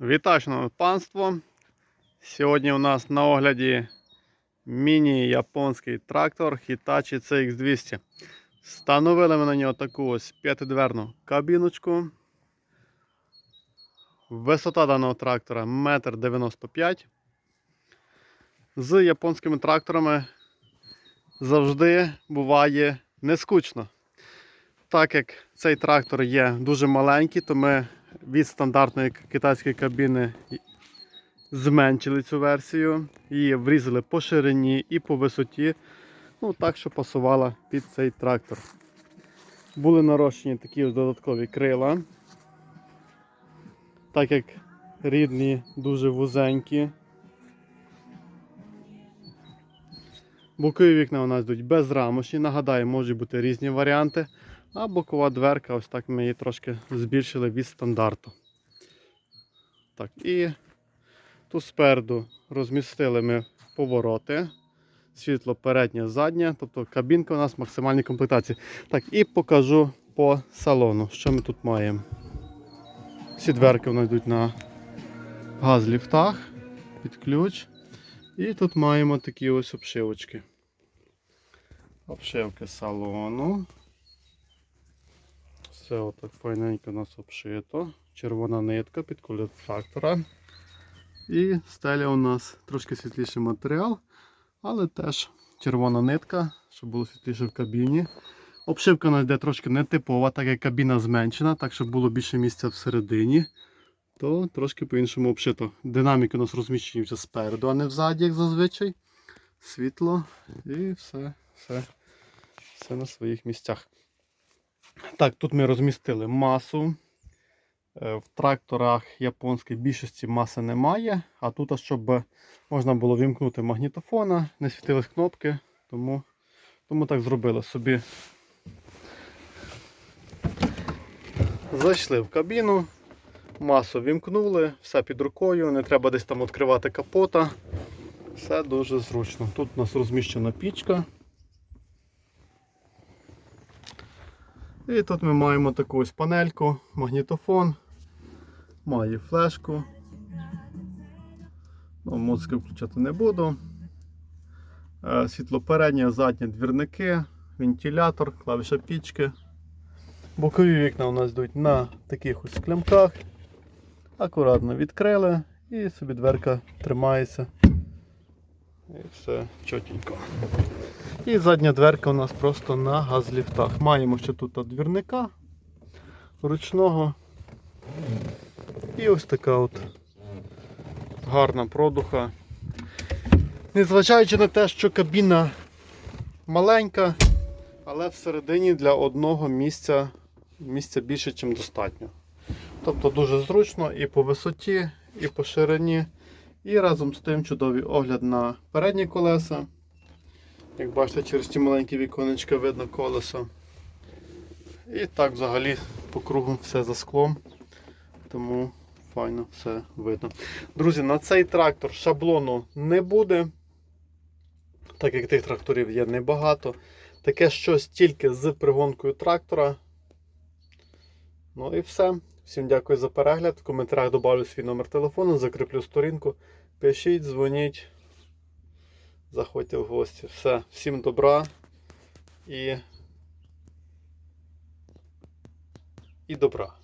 Вітаю, панство. Сьогодні у нас на огляді міні-японський трактор Hitachi CX200. Встановили ми на нього таку ось п'ятидверну кабіночку. Висота даного трактора 1,95 м. З японськими тракторами завжди буває нескучно. Так як цей трактор є дуже маленький, то ми від стандартної китайської кабіни зменшили цю версію. Її врізали по ширині і по висоті, ну так, що пасувала під цей трактор. Були нарощені такі додаткові крила, так як рідні дуже вузенькі. Бокові вікна у нас йдуть безрамочні. Нагадаю, можуть бути різні варіанти. А бокова дверка, ось так ми її трошки збільшили від стандарту. Так, і тут спереду розмістили ми повороти. Світло переднє, заднє, тобто кабінка у нас в максимальній комплектації. Так, і покажу по салону, що ми тут маємо. Всі дверки у нас йдуть на газ-ліфтах під ключ. І тут маємо такі ось обшивочки. Обшивки салону. Все отак файненько у нас обшито. Червона нитка під колір. І стеля у нас трошки світліший матеріал, але теж червона нитка, щоб було світліше в кабіні. Обшивка у нас йде трошки нетипова, так як кабіна зменшена, так щоб було більше місця всередині, то трошки по-іншому обшито. Динаміки у нас розміщені вже спереду, а не взаді, як зазвичай. Світло і все, все, все на своїх місцях. Так, тут ми розмістили масу. Е, В тракторах японських більшості маси немає, а тут, щоб можна було вімкнути магнітофона, не світились кнопки, тому, тому так зробили собі. Зайшли в кабіну, масу вімкнули, все під рукою, не треба десь там відкривати капота. Все дуже зручно. Тут у нас розміщена пічка. І тут ми маємо таку ось панельку, магнітофон, має флешку. Ну, Музики включати не буду. Е, Світло переднє, заднє двірники, вентилятор, клавіша пічки. Бокові вікна у нас йдуть на таких ось клямках. Акуратно відкрили і собі дверка тримається. І все чотенько. І задня дверка у нас просто на газліфтах. Маємо ще тут двірника ручного. І ось така от гарна продуха. Незважаючи на те, що кабіна маленька, але всередині для одного місця місця більше, ніж достатньо. Тобто дуже зручно і по висоті, і по ширині. І разом з тим чудовий огляд на передні колеса. Як бачите, через ті маленькі віконечка видно колесо. І так взагалі по кругу все за склом. Тому файно все видно. Друзі, на цей трактор шаблону не буде. Так як тих тракторів є небагато. Таке щось тільки з пригонкою трактора. Ну і все. Всім дякую за перегляд. В коментарях добавлю свій номер телефону, закріплю сторінку. Пишіть, дзвоніть. Заходьте в гості. Все, всім добра і, і добра.